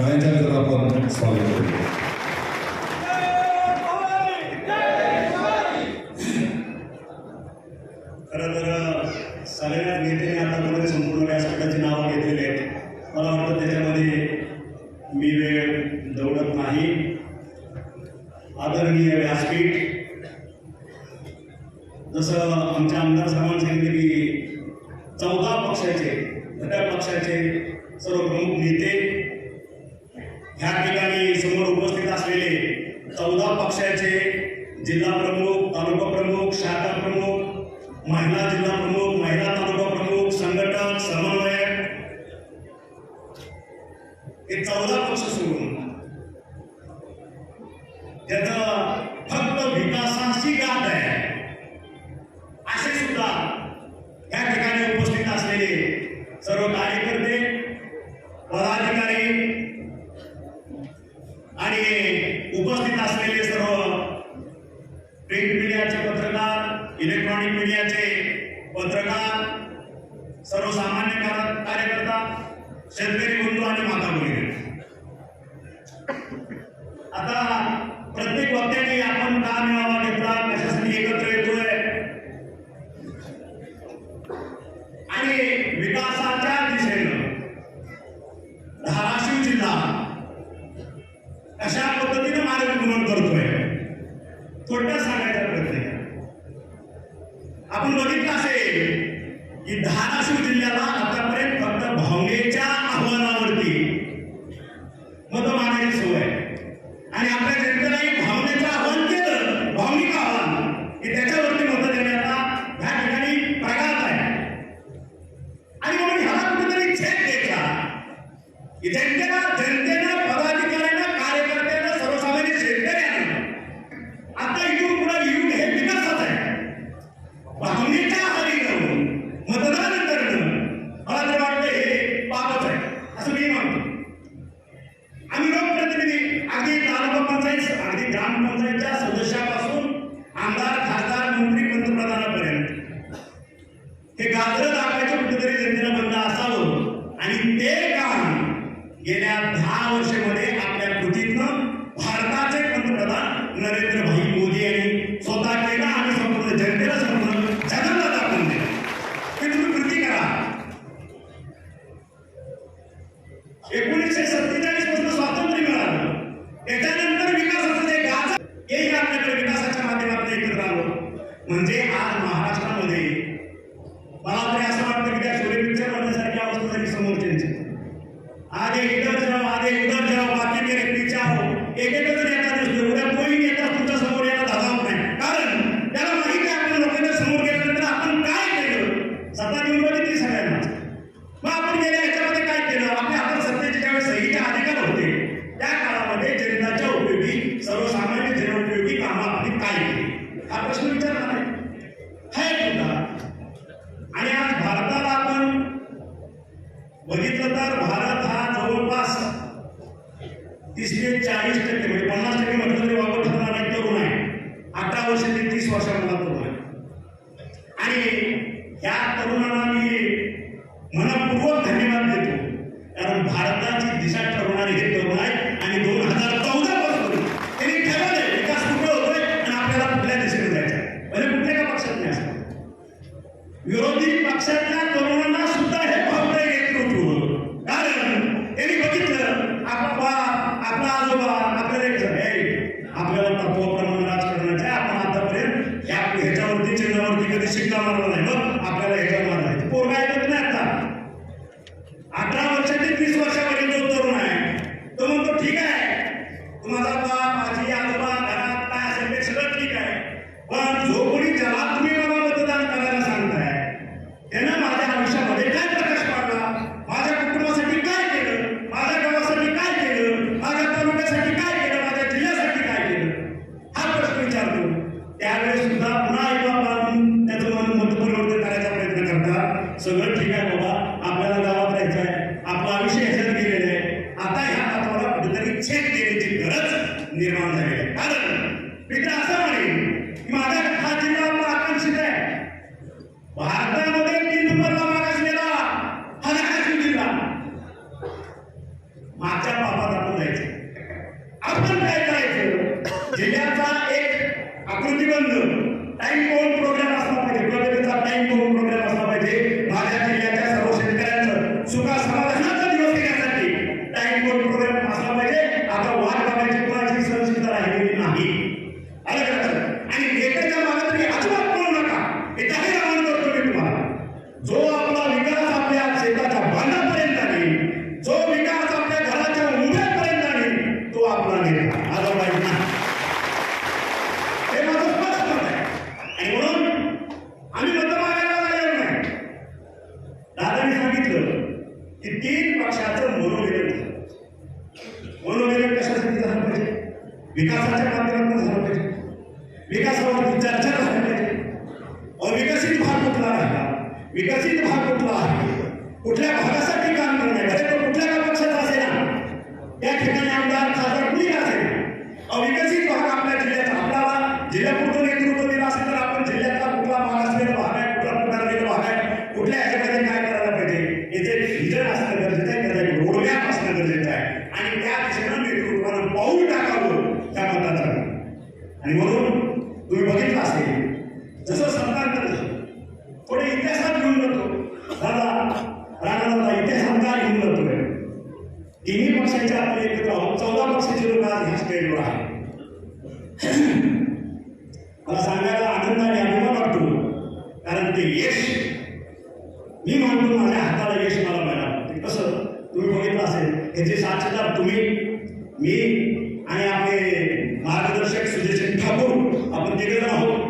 గాయత్రి రాపం స్వాగతం प्रमुख महिला जिल्हा प्रमुख महिला तालुका प्रमुख संघटक समन्वयक. हे चौदा पक्ष सुरू त्याचा फक्त विकासाची गाठ आहे. असे सुद्धा या ठिकाणी उपस्थित असलेले सर्व कार्यकर्ते पदाधिकारी आणि उपस्थित असलेले सर्व इलेक्ट्रॉनिक मीडियाचे पत्रकार सर्वसामान्य कार्यकर्ता शेतकरी बंधू आणि माता भगिनी आता प्रत्येक वक्त्याने आपण का मिळावा घेतला? कशासाठी एकत्र येतोय? आणि विकासाच्या दिशेनं धाराशिव जिल्हा कशा पद्धतीने मार्गक्रमण करतोय? थोडक्यात सांगायचं आपण बघितलं असेल की धाराशिव അതിൽ या तरुणांना मी मनपूर्वक धन्यवाद देतो. कारण भारताची दिशा ठरवणारे हे तरुण आहे आणि दोन हजार चौदा पासून त्यांनी ठरवलंय विकास कुठे होतोय आणि आपल्याला कुठल्या दिशेने जायचं म्हणजे कुठल्या पक्षात नाही असं. विरोधी पक्षातल्या तरुणांना என்ன भाग कुठला आहे कुठल्या भागासाठी काम करणार? आहे तो कुठल्या पक्षात असेल? या ठिकाणी आमदार खासदार कुणी असेल? अविकसित भाग आपल्या जिल्ह्याचा. आपल्याला जिल्ह्यापुरतं नेतृत्व दिलं असेल तर आपण म्हणून माझ्या हाताला यश मला मिळालं कसं? तुम्ही बघितलं असेल याची साक्षीदार तुम्ही मी आणि आपले मार्गदर्शक सुजेशन ठाकूर आपण तिकडे आहोत.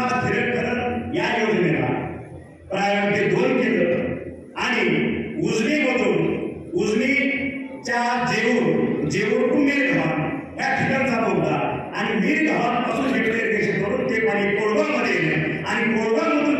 नाव स्थिर या योजनेला प्रायोगिक दोन केलं आणि उजनीमधून उजनीच्या जेऊर जेऊर टू मिरघाट या ठिकाणचा मुद्दा. आणि मिरघाटपासून इरिगेशन करून ते पाणी कोळगावमध्ये येणं आणि कोळगावमधून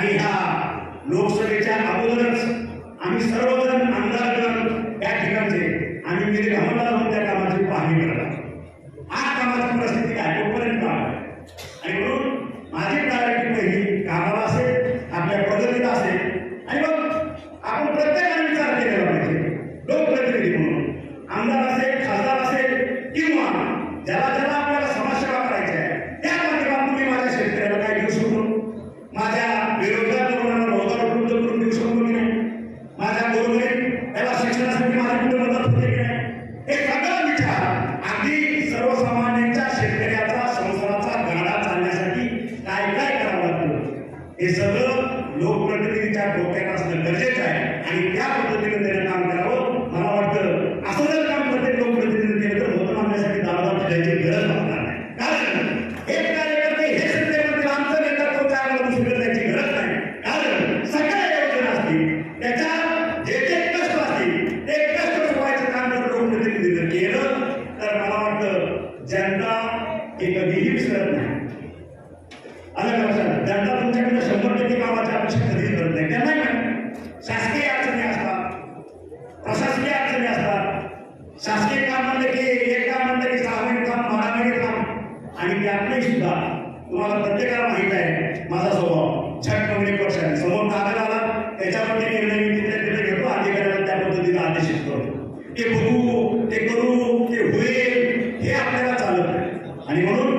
आणि ह्या लोकसभेच्या अगोदरच आम्ही सर्वजण आमदारगण त्या ठिकाणचे आणि मी अहमदाबाद त्या कामाची पाहणी करत आहोत. आज कामाची परिस्थिती काय? तोपर्यंत तरी सुद्धा तुम्हाला प्रत्येकाला माहीत आहे माझा स्वभाव. छट नवणे पक्षाने. समोर कागद आला त्याच्यावरती निर्णय मी तिथे तिथे घेतो अधिकाऱ्याला त्या पद्धतीने आदेश येतो ते बघू ते करू ते होईल हे आपल्याला चालत नाही आणि म्हणून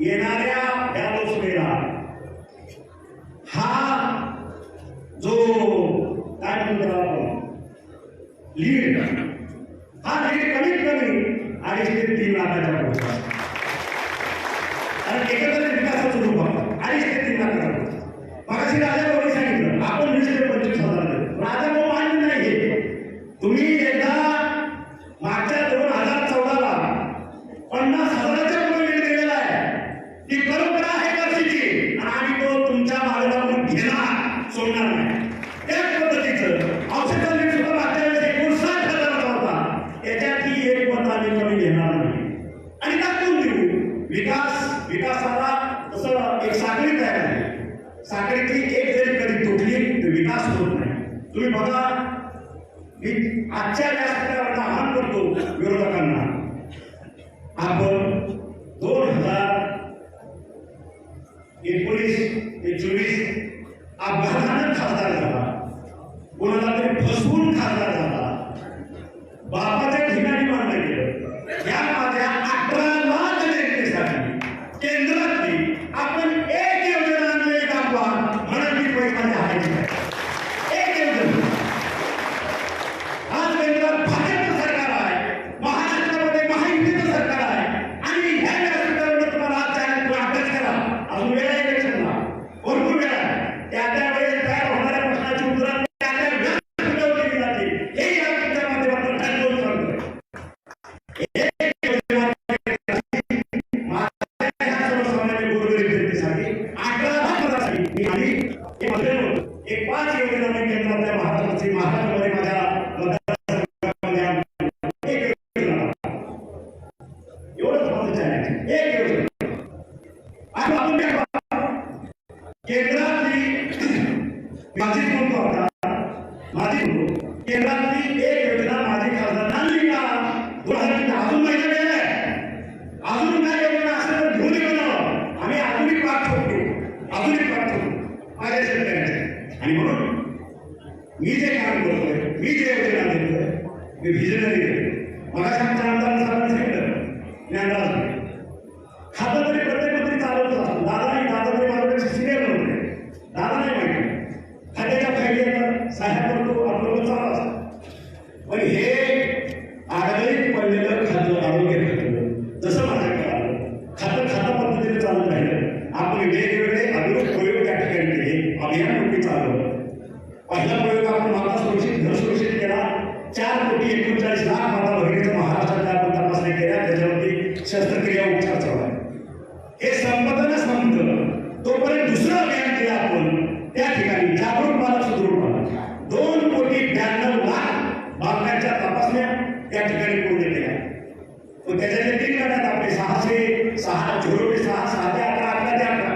Y en área विकास विकासाला तसं एक साखळी तयार झाली. साखळीतली एक जरी कधी तुटली तर विकास होत नाही. तुम्ही बघा मी आजच्या व्यासपीठावर आव्हान करतो विरोधकांना. आपण दोन हजार एकोणीस ते चोवीस अपघातानं खासदार झाला. कोणाला तरी फसवून खासदार झाला. बापाच्या ठिकाणी शस्त्रक्रिया उपचार चालू आहे. हे संपताना समजलं तोपर्यंत दुसरं अभियान केलं आपण. त्या ठिकाणी जागरूक मला सुदृढ दोन कोटी ब्याण्णव लाख बातम्यांच्या तपासण्या त्या ठिकाणी पूर्ण केल्या त्याच्या तीन गटात आपले सहाशे सहा झिरो ते सहा सहा ते अकरा अकरा ते अकरा.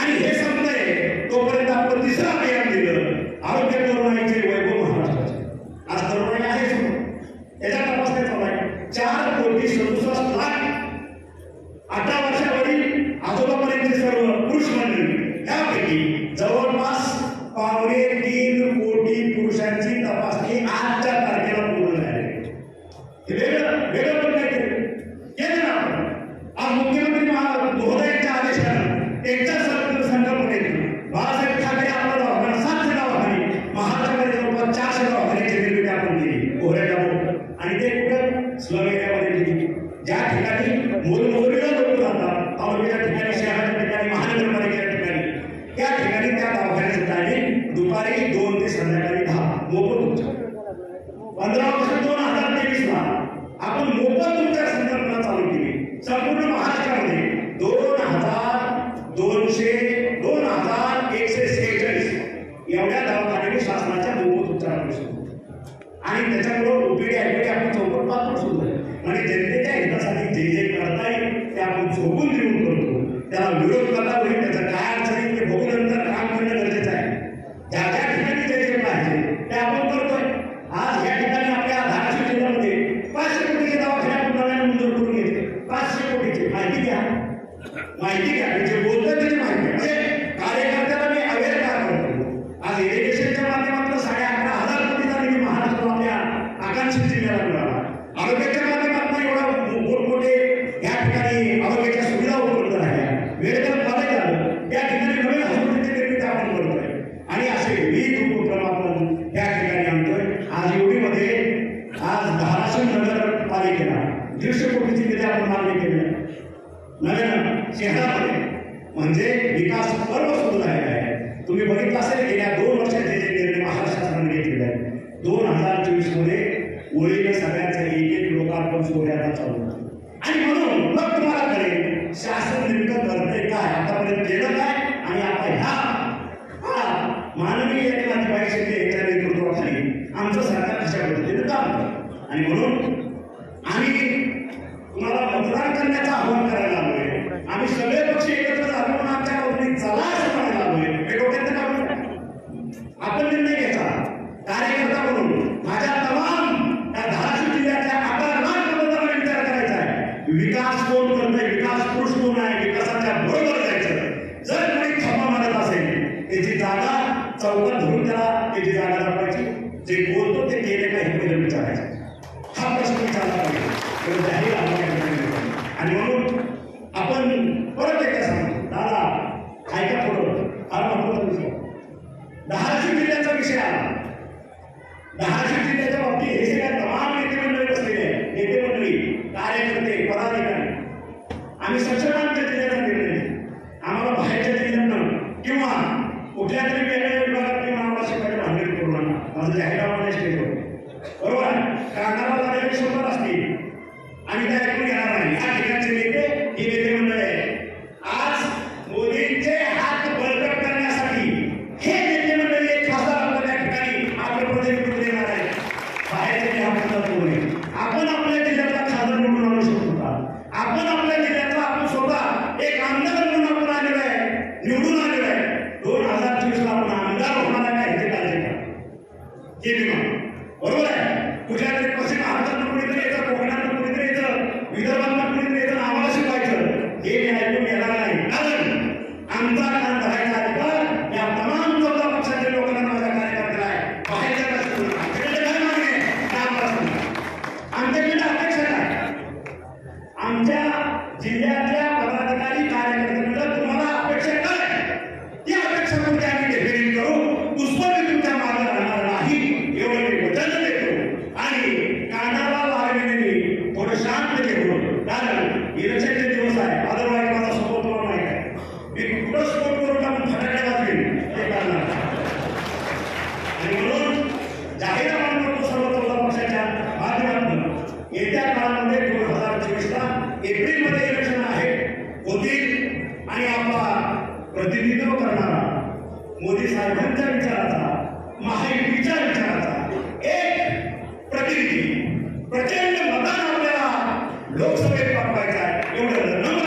आणि हे संपतंय तोपर्यंत आपण तिसरं अभियान दिलं. आरोग्य तरुणाईचे वैभव महाराष्ट्राचे. आज तरुणाई आहे त्याच्या तपासण्या चार कोटी अठरा वर्षावरील आजोबापर्यंत सर्व पुरुष मंडळी यापैकी जवळपास पावणे तीन कोटी पुरुषांची तपासणी आजच्या तारखेला पूर्ण झाली. हे वेगळं वेगळं पण काहीतरी. केलं ना आज मुख्यमंत्री महोदयांच्या आदेशानं एकदा नव्या शहरामध्ये म्हणजे विकास पर्व सुरू झालेला आहे. तुम्ही बघितलं असेल गेल्या दोन वर्षात जे निर्णय महाराष्ट्र शासनाने घेतलेले आहेत. दोन हजार चोवीसमध्ये ओळीने सगळ्यांचा एक एक लोकार्पण सोहळ्याला चालू होतो. आणि म्हणून मग तुम्हाला कळेल शासन नेमकं करते काय? आतापर्यंत केलं काय? आणि आता ह्या? हा. मानवीय नातेवाईक शेते याच्या नेतृत्वाखाली आमचं सरकार कशा पद्धतीने काम आणि म्हणून आम्ही तुम्हाला मतदान करण्याचं आव्हान करायला आणि सगळे पक्षी